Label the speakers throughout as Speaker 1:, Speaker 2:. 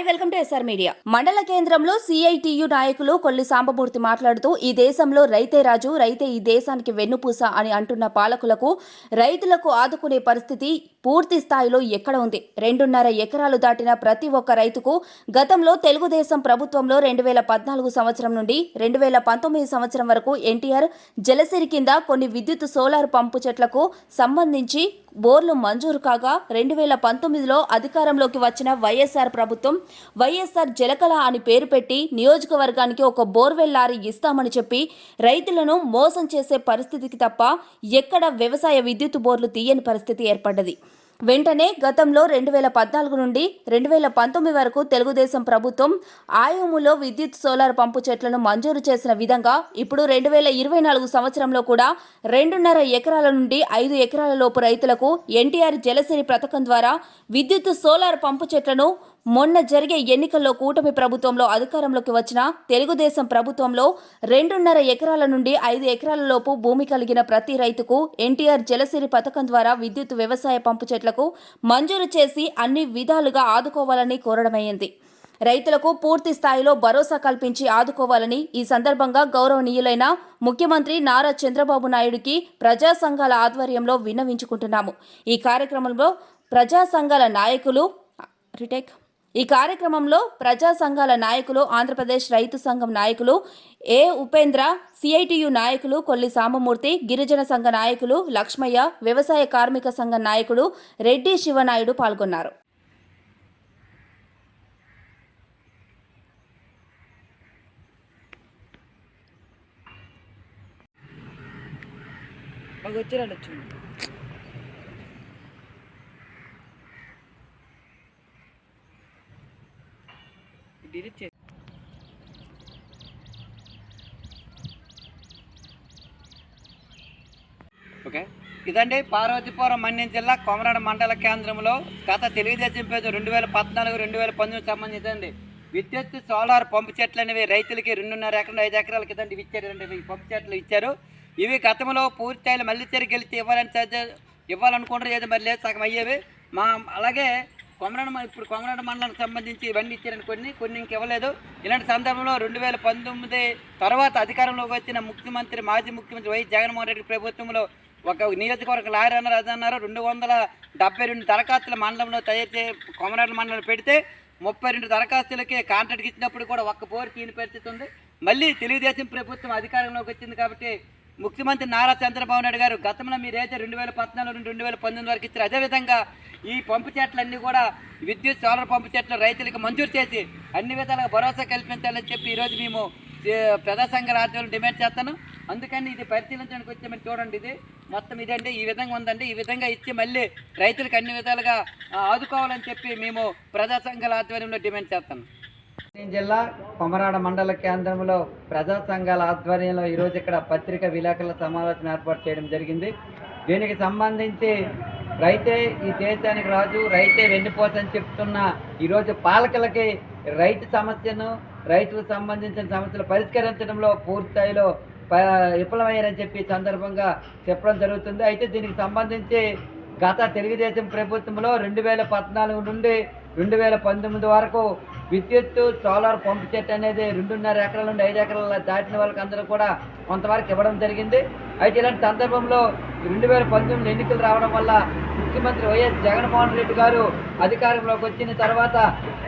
Speaker 1: Hi welcome to SR media. మండల కేంద్రంలో CITU నాయకులు కొల్లి సాంబమూర్తి మాట్లాడుతూ ఈ దేశంలో రైతే రాజు రైతే ఈ దేశానికి వెన్నుపూస అని అంటున్న పాలకులకు రైతులకు ఆదుకునే పరిస్థితి పూర్తి స్థాయిలో ఎక్కడ ఉంది? రెండున్నర ఎకరాలు దాటిన ప్రతి ఒక్క రైతుకు గతంలో తెలుగుదేశం ప్రభుత్వంలో రెండు వేల పద్నాలుగు సంవత్సరం నుండి రెండు వేల పంతొమ్మిది సంవత్సరం వరకు ఎన్టీఆర్ జలసిరి కింద కొన్ని విద్యుత్ సోలార్ పంపు చెట్లకు సంబంధించి బోర్లు మంజూరు కాగా రెండు వేల పంతొమ్మిదిలో అధికారంలోకి వచ్చిన వైఎస్ఆర్ ప్రభుత్వం వైఎస్ఆర్ జలకళ అని పేరు పెట్టి నియోజకవర్గానికి ఒక బోర్వెల్ లారీ ఇస్తామని చెప్పి రైతులను మోసం చేసే పరిస్థితికి తప్ప ఎక్కడ వ్యవసాయ విద్యుత్ బోర్లు తీయని పరిస్థితి ఏర్పడ్డది. వెంటనే గతంలో రెండు వేల పద్నాలుగు నుండి రెండు వేల పంతొమ్మిది వరకు తెలుగుదేశం ప్రభుత్వం ఆయుములో విద్యుత్ సోలార్ పంపు చెట్లను మంజూరు చేసిన విధంగా ఇప్పుడు రెండు వేల ఇరవై నాలుగు సంవత్సరంలో కూడా రెండున్నర ఎకరాల నుండి ఐదు ఎకరాల లోపు రైతులకు ఎన్టీఆర్ జలసిరి పథకం ద్వారా విద్యుత్ సోలార్ పంపు చెట్లను మొన్న జరిగే ఎన్నికల్లో కూటమి ప్రభుత్వంలో అధికారంలోకి వచ్చిన తెలుగుదేశం ప్రభుత్వంలో రెండున్నర ఎకరాల నుండి ఐదు ఎకరాల లోపు భూమి కలిగిన ప్రతి రైతుకు ఎన్టీఆర్ జలసిరి పథకం ద్వారా విద్యుత్ వ్యవసాయ పంపు చెట్లకు మంజూరు చేసి అన్ని విధాలుగా ఆదుకోవాలని కోరడమైంది. రైతులకు పూర్తి స్థాయిలో భరోసా కల్పించి ఆదుకోవాలని ఈ సందర్భంగా గౌరవనీయులైన ముఖ్యమంత్రి నారా చంద్రబాబు నాయుడికి ప్రజా సంఘాల ఆధ్వర్యంలో విన్నవించుకుంటున్నాము. ఈ కార్యక్రమంలో ప్రజా సంఘాల నాయకులు రిటేక్. ఈ కార్యక్రమంలో ప్రజా సంఘాల నాయకులు ఆంధ్రప్రదేశ్ రైతు సంఘం నాయకులు ఏ ఉపేంద్ర సిఐటియు నాయకులు కొల్లి సాంబమూర్తి గిరిజన సంఘ నాయకులు లక్ష్మయ్య వ్యవసాయ కార్మిక సంఘం నాయకుడు రెడ్డి శివనాయుడు పాల్గొన్నారు.
Speaker 2: వచ్చిరండి వచ్చింది డిలీట్ చేసి ఓకే. ఇదండి పార్వతీపురం మన్యం జిల్లా కొమరాడ మండల కేంద్రంలో గత తెలుగుదేశం పేరు రెండు వేల పద్నాలుగు రెండు వేల పంతొమ్మిది సంబంధించింది విద్యుత్ సోలార్ పంపు చెట్లు అనేవి రైతులకి రెండున్నర ఎకరం ఐదు ఎకరాల కిందండి ఇచ్చారండి ఈ పంపు చెట్లు ఇచ్చారు. ఇవి గతంలో పూర్తయిన మళ్ళీ తిరిగి వెళ్తే ఇవ్వాలని ఇవ్వాలనుకుంటారు ఏదో మరి లేదు సగం అయ్యేవి. మా అలాగే కొమరణ మ- ఇప్పుడు కొమరణ మండలానికి సంబంధించి ఇవన్నీ ఇచ్చారని కొన్ని కొన్ని ఇంక ఇవ్వలేదు. ఇలాంటి సందర్భంలో రెండు వేల పంతొమ్మిది తర్వాత అధికారంలోకి వచ్చిన ముఖ్యమంత్రి మాజీ ముఖ్యమంత్రి వైఎస్ జగన్మోహన్ రెడ్డి ప్రభుత్వంలో ఒక నియోజకవర్గ లారీ అన్నారు. అది అన్నారు రెండు వందల డెబ్బై రెండు దరఖాస్తుల మండలంలో తయారు చే కొమరాడ మండలం పెడితే ముప్పై రెండు దరఖాస్తులకి కాంట్రాక్ట్ ఇచ్చినప్పుడు కూడా ఒక్క బోరు తీని పరిస్థితి ఉంది. మళ్ళీ తెలుగుదేశం ప్రభుత్వం అధికారంలోకి వచ్చింది కాబట్టి ముఖ్యమంత్రి నారా చంద్రబాబు నాయుడు గారు గతంలో మీరైతే రెండు వేల పద్నాలుగు నుండి రెండు వేల పంతొమ్మిది వరకు ఇచ్చారు అదేవిధంగా ఈ పంపు చెట్లన్నీ కూడా విద్యుత్ సోలార్ పంపు చెట్లు రైతులకు మంజూరు చేసి అన్ని విధాలుగా భరోసా కల్పించాలని చెప్పి ఈరోజు మేము ప్రజా సంఘ రాజ్యాలు డిమాండ్ చేస్తాను. అందుకని ఇది పరిశీలించడానికి వచ్చే మీరు చూడండి ఇది. మొత్తం ఇదండి. ఈ విధంగా ఉందండి. ఈ విధంగా ఇచ్చి మళ్ళీ రైతులకు అన్ని విధాలుగా ఆదుకోవాలని చెప్పి మేము ప్రజా సంఘాల ఆధ్వర్యంలో డిమాండ్ చేస్తాను. జిల్లా కొమరాడ మండల కేంద్రంలో ప్రజా సంఘాల ఆధ్వర్యంలో ఈరోజు ఇక్కడ పత్రిక విలేకరుల సమావేశం ఏర్పాటు చేయడం జరిగింది. దీనికి సంబంధించి రైతే ఈ దేశానికి రాజు రైతే వెన్నుపోతని చెప్తున్న ఈరోజు పాలకులకి రైతు సమస్యను రైతులకు సంబంధించిన సమస్యలు పరిష్కరించడంలో పూర్తిస్థాయిలో విఫలమయ్యారని చెప్పి సందర్భంగా చెప్పడం జరుగుతుంది. అయితే దీనికి సంబంధించి గత తెలుగుదేశం ప్రభుత్వంలో రెండు వేల పద్నాలుగు నుండి రెండు వేల పంతొమ్మిది వరకు విద్యుత్ సోలార్ పంపు చెట్టు అనేది రెండున్నర ఎకరాల నుండి ఐదు ఎకరాల దాటిన వాళ్ళకి అందరూ కూడా కొంతవరకు ఇవ్వడం జరిగింది. అయితే ఇలాంటి సందర్భంలో రెండు వేల పంతొమ్మిది ఎన్నికలు రావడం వల్ల ముఖ్యమంత్రి వైఎస్ జగన్మోహన్ రెడ్డి గారు అధికారంలోకి వచ్చిన తర్వాత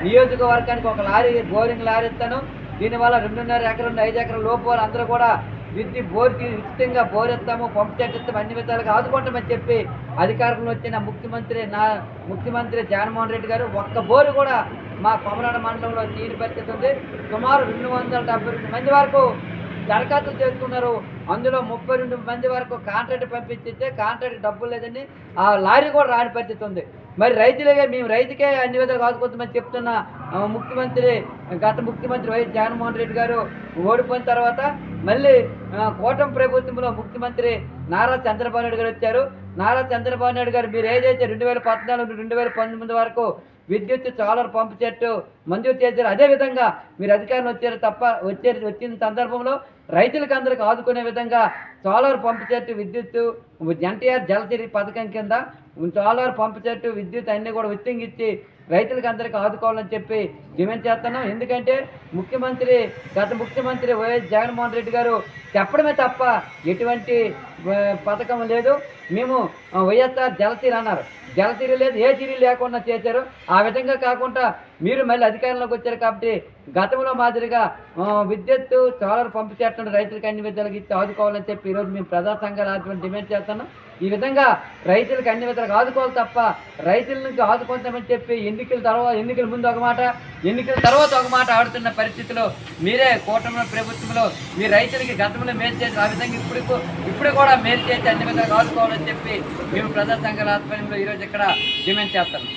Speaker 2: నియోజకవర్గానికి ఒక లారీ బోరింగ్ లారీ ఇస్తాను. దీనివల్ల రెండున్నర ఎకరం ఐదు ఎకరాల లోపు వాళ్ళు అందరూ కూడా విద్యుత్ బోర్కి ఉచితంగా బోరెత్తాము ఇస్తాము పంపు చెట్టు అన్ని విధాలుగా ఆదుకుంటామని చెప్పి అధికారంలో వచ్చిన ముఖ్యమంత్రి నా ముఖ్యమంత్రి జగన్మోహన్ రెడ్డి గారు ఒక్క బోరు కూడా మా కొమరాడ మండలంలో తీరు పరిస్థితి ఉంది సుమారు రెండు వందల డెబ్బై రెండు మంది వరకు దరఖాస్తులు చేసుకున్నారు. అందులో ముప్పై రెండు మంది వరకు కాంట్రాక్ట్ పంపించితే కాంట్రాక్ట్ డబ్బులు లేదని ఆ లారీ కూడా రాని పరిస్థితి ఉంది. మరి రైతులుగా మేము రైతుకే అన్ని విధాలుగా ఆదుకోవద్దని చెప్తున్న ముఖ్యమంత్రి గత ముఖ్యమంత్రి వైఎస్ జగన్మోహన్ రెడ్డి గారు ఓడిపోయిన తర్వాత మళ్ళీ ఆ, కూటమి ప్రభుత్వంలో ముఖ్యమంత్రి నారా చంద్రబాబు నాయుడు గారు వచ్చారు. నారా చంద్రబాబు నాయుడు గారు మీరు ఏదైతే రెండు వేల పద్నాలుగు రెండు వేల పంతొమ్మిది వరకు విద్యుత్ సోలార్ పంప్ చెట్టు మంజూరు చేశారు అదేవిధంగా మీరు అధికారులు వచ్చారు తప్ప వచ్చే వచ్చిన సందర్భంలో రైతులకు అందరికి ఆదుకునే విధంగా సోలార్ పంప్ చెట్టు విద్యుత్ ఎన్టీఆర్ జలసిరి పథకం కింద సోలార్ పంపు చెట్టు విద్యుత్ అన్ని కూడా ఉత్తింగిచ్చి రైతులకు అందరికీ ఆదుకోవాలని చెప్పి డిమాండ్ చేస్తున్నాం. ఎందుకంటే ముఖ్యమంత్రి గత ముఖ్యమంత్రి వైఎస్ జగన్మోహన్ రెడ్డి గారు చెప్పడమే తప్ప ఎటువంటి పథకం లేదు. మేము వైఎస్ఆర్ జలతీరు అన్నారు. జలతీరు లేదు ఏ తీరు లేకుండా చేశారు. ఆ విధంగా కాకుండా మీరు మళ్ళీ అధికారంలోకి వచ్చారు కాబట్టి గతంలో మాదిరిగా విద్యుత్ విద్యుత్తు సోలార్ పంపు చేస్తున్న రైతులకు అన్ని విధాలుగా ఇచ్చి ఆదుకోవాలని చెప్పి ఈరోజు మేము ప్రజా సంఘాల ఆధ్వర్యం డిమాండ్ చేస్తున్నాం. ఈ విధంగా రైతులకు అన్ని విధాలుగా ఆదుకోవాలి తప్ప రైతుల నుంచి ఆదుకుంటామని చెప్పి ఎన్నికల తర్వాత ఎన్నికల ముందు ఒక మాట ఎన్నికల తర్వాత ఒక మాట ఆడుతున్న పరిస్థితిలో మీరే కూటమి ప్రభుత్వంలో మీ రైతులకి గతంలో మేలు చేసి ఆ విధంగా ఇప్పుడు ఇప్పుడు కూడా మేలు చేసి అన్ని విధాలుగా ఆదుకోవాలని చెప్పి మేము ప్రజా సంఘాల ఆధ్వర్యంలో ఈరోజు ఇక్కడ డిమాండ్ చేస్తున్నాం.